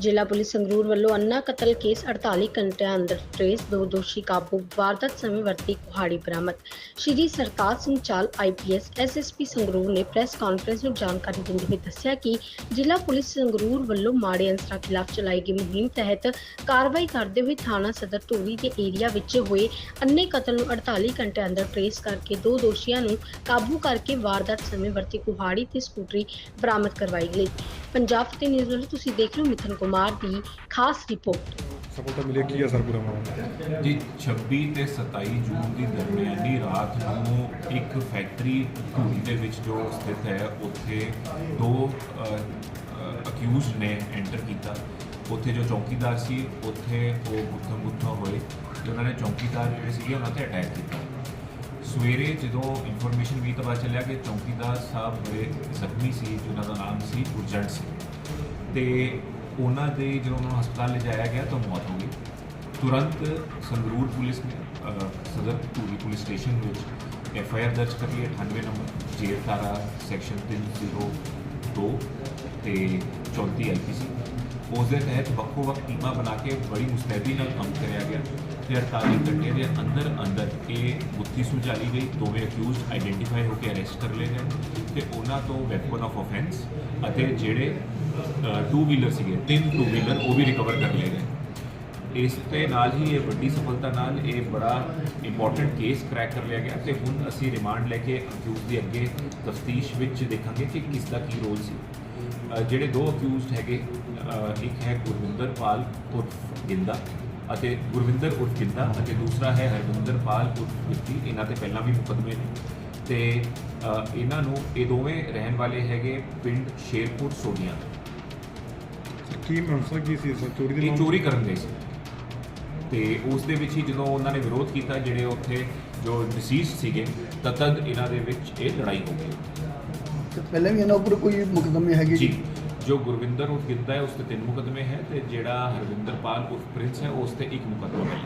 ਜ਼ਿਲ੍ਹਾ ਪੁਲਿਸ ਸੰਗਰੂਰ ਵੱਲੋਂ ਅੰਨਾ ਕਤਲ ਕੇਸ 48 ਘੰਟਿਆਂ ਅੰਦਰ ਟ੍ਰੇਸ ਦੋ ਦੋਸ਼ੀ ਕਾਬੂ, ਵਾਰਦਾਤ ਸਮੇਂ ਵਰਤੀ ਕੁਹਾੜੀ ਬਰਾਮਦ। ਸ਼੍ਰੀ ਸਰਤਾਜ ਸਿੰਘ ਚਾਲ ਆਈਪੀਐਸ ਐਸਐਸਪੀ ਸੰਗਰੂਰ ਨੇ ਪ੍ਰੈਸ ਕਾਨਫਰੰਸ ਨੂੰ ਜਾਣਕਾਰੀ ਦਿੰਦੇ ਹੋਏ ਦੱਸਿਆ ਕਿ ਜ਼ਿਲ੍ਹਾ ਪੁਲਿਸ ਸੰਗਰੂਰ ਵੱਲੋਂ ਮਾੜੇ ਅੰਸਰਾਂ ਖਿਲਾਫ ਚਲਾਈ ਗਈ ਮੁਹਿੰਮ ਤਹਿਤ ਕਾਰਵਾਈ ਕਰਦੇ ਹੋਏ ਥਾਣਾ ਸਦਰ ਧੂਰੀ ਦੇ ਏਰੀਆ ਵਿੱਚ ਹੋਏ ਅੰਨੇ ਕਤਲ ਨੂੰ 48 ਘੰਟਿਆਂ ਅੰਦਰ ਟ੍ਰੇਸ ਕਰਕੇ ਦੋ ਦੋਸ਼ੀਆਂ ਨੂੰ ਕਾਬੂ ਕਰਕੇ ਵਾਰਦਾਤ ਸਮੇਂ ਵਰਤੀ ਕੁਹਾੜੀ ਤੇ ਸਕੂਟਰੀ ਬਰਾਮਦ ਕਰਵਾਈ ਗਈ। ਪੰਜਾਬ ਤੇ ਨਿਊਜ਼ ਵੱਲੋਂ ਤੁਸੀਂ ਦੇਖ ਰਹੇ ਹੋ ਮਿਥਨ ਕੁਮਾਰ ਦੀ ਖਾਸ ਰਿਪੋਰਟ। ਸਫਲਤਾ ਮਿਲੀ ਕੀ ਹੈ ਸਰ ਪੂਰਾ ਮਾਮਲਾ? ਜੀ 26 ਤੇ 27 ਜੂਨ ਦੀ ਦਰਮਿਆਨੀ ਰਾਤ ਨੂੰ ਇੱਕ ਫੈਕਟਰੀ ਧੂਰੀ ਦੇ ਵਿੱਚ ਜੋ ਸਥਿਤ ਹੈ ਉੱਥੇ ਦੋ ਅਕਿਊਜ਼ਡ ਨੇ ਐਂਟਰ ਕੀਤਾ। ਉੱਥੇ ਜੋ ਚੌਕੀਦਾਰ ਸੀ ਉੱਥੇ ਉਹ ਗੁੱਥਮ ਗੁੱਥਾ ਹੋਏ ਤੇ ਉਹਨਾਂ ਨੇ ਚੌਕੀਦਾਰ ਜਿਹੜੇ ਸੀਗੇ ਉਹਨਾਂ ਤੇ ਅਟੈਕ ਕੀਤਾ। ਸਵੇਰੇ ਜਦੋਂ ਇਨਫੋਰਮੇਸ਼ਨ ਵੀ ਪਤਾ ਚੱਲਿਆ ਕਿ ਚੌਕੀਦਾਰ ਸਾਹਿਬ ਬੜੇ ਜ਼ਖਮੀ ਸੀ ਜਿਨ੍ਹਾਂ ਦਾ ਨਾਮ ਸੀ ਗੁਰਜੰਟ ਸਿੰਘ। ਤੇ ਉਹਨਾਂ ਦੇ ਜਦੋਂ ਉਹਨਾਂ ਨੂੰ ਹਸਪਤਾਲ ਲਿਜਾਇਆ ਗਿਆ ਤਾਂ ਮੌਤ ਹੋ ਗਈ। ਤੁਰੰਤ ਸੰਗਰੂਰ ਪੁਲਿਸ ਨੇ ਸਦਰ ਧੂਰੀ ਪੁਲਿਸ ਸਟੇਸ਼ਨ ਵਿੱਚ ਐਫ ਆਈ ਆਰ ਦਰਜ ਕਰ ਲਈ 98 ਨੰਬਰ ਜੇਰ ਧਾਰਾ ਸੈਕਸ਼ਨ 302 ਤੇ 34 ਆਈਪੀਸੀ ਉਸ ਦੇ ਤਹਿਤ ਵੱਖੋ ਵੱਖ ਟੀਮਾਂ ਬਣਾ ਕੇ ਬੜੀ ਮੁਸਤੈਦੀ ਨਾਲ ਕੰਮ ਕਰਿਆ ਗਿਆ ਤੇ 48 ਘੰਟੇ ਦੇ ਅੰਦਰ ਅੰਦਰ ਇਹ ਗੁੱਥੀ ਸੁਲਝਾਈ ਗਈ। ਦੋਵੇਂ ਅਕਿਊਜ਼ਡ ਆਈਡੈਂਟੀਫਾਈ ਹੋ ਕੇ ਅਰੈਸਟ ਕਰ ਲਏ ਗਏ ਤੇ ਉਹਨਾਂ ਤੋਂ ਵੈਪਨ ਆਫ ਆਫੈਂਸ ਅਤੇ ਜਿਹੜੇ ਟੂ ਵੀਲਰ ਸੀਗੇ, ਤਿੰਨ ਟੂ ਵੀਲਰ ਉਹ ਵੀ ਰਿਕਵਰ ਕਰ ਲਏ ਗਏ ਇਸ ਦੇ ਨਾਲ ਹੀ ਇਹ ਵੱਡੀ ਸਫਲਤਾ ਨਾਲ ਇਹ ਬੜਾ ਇੰਪੋਰਟੈਂਟ ਕੇਸ ਕ੍ਰੈਕ ਕਰ ਲਿਆ ਗਿਆ ਤੇ ਹੁਣ ਅਸੀਂ ਰਿਮਾਂਡ ਲੈ ਕੇ ਅਕਿਊਜ਼ ਦੇ ਅੱਗੇ ਤਫਤੀਸ਼ ਵਿੱਚ ਦੇਖਾਂਗੇ ਕਿ ਕਿਸ ਦਾ ਕੀ ਰੋਲ ਸੀ। ਜਿਹੜੇ ਦੋ ਅਕਿਊਜ਼ਡ ਹੈਗੇ ਇੱਕ ਹੈ ਗੁਰਵਿੰਦਰ ਪਾਲ ਉਰਫ ਗਿੰਦਾ ਅਤੇ ਗੁਰਵਿੰਦਰ ਉਰਫ ਗਿੰਦਾ ਅਤੇ ਦੂਸਰਾ ਹੈ ਹਰਵਿੰਦਰ ਪਾਲ ਉਰਫ ਵਿੱਕੀ ਇਹਨਾਂ ਤੇ ਪਹਿਲਾਂ ਵੀ ਮੁਕੱਦਮੇ ਨੇ। ਤੇ ਇਹਨਾਂ ਨੂੰ ਇਹ ਦੋਵੇਂ ਰਹਿਣ ਵਾਲੇ ਹੈਗੇ ਪਿੰਡ ਸ਼ੇਰਪੁਰ ਸੋਨੀਆ ਕੀ ਮਨਸਾ ਕੀ ਸੀ ਸਰ ਚੋਰੀ ਦੀ ਇਹ ਚੋਰੀ ਕਰਨ ਗਏ ਸੀ ਤੇ ਉਸ ਦੇ ਵਿੱਚ ਹੀ ਜਦੋਂ ਉਹਨਾਂ ਨੇ ਵਿਰੋਧ ਕੀਤਾ ਜਿਹੜੇ ਉੱਥੇ ਜੋ ਡਿਸੀਜ਼ ਸੀਗੇ ਤਾਂ ਤਦ ਇਹਨਾਂ ਦੇ ਵਿੱਚ ਇਹ ਲੜਾਈ ਹੋ ਗਈ। ਤੇ ਪਹਿਲਾਂ ਵੀ ਇਹਨਾਂ ਉੱਪਰ ਕੋਈ ਮੁਕਦਮੇ ਹੈਗੇ ਜੀ? ਜੋ ਗੁਰਵਿੰਦਰ ਉਰਫ ਗਿੱਦਾ ਹੈ ਉਸ ਤੇ ਤਿੰਨ ਮੁਕਦਮੇ ਹੈ ਤੇ ਜਿਹੜਾ ਹਰਵਿੰਦਰ ਪਾਲ ਉਰਫ ਪ੍ਰਿੰਸ ਹੈ ਉਸ ਤੇ ਇੱਕ ਮੁਕਦਮਾ ਹੈ।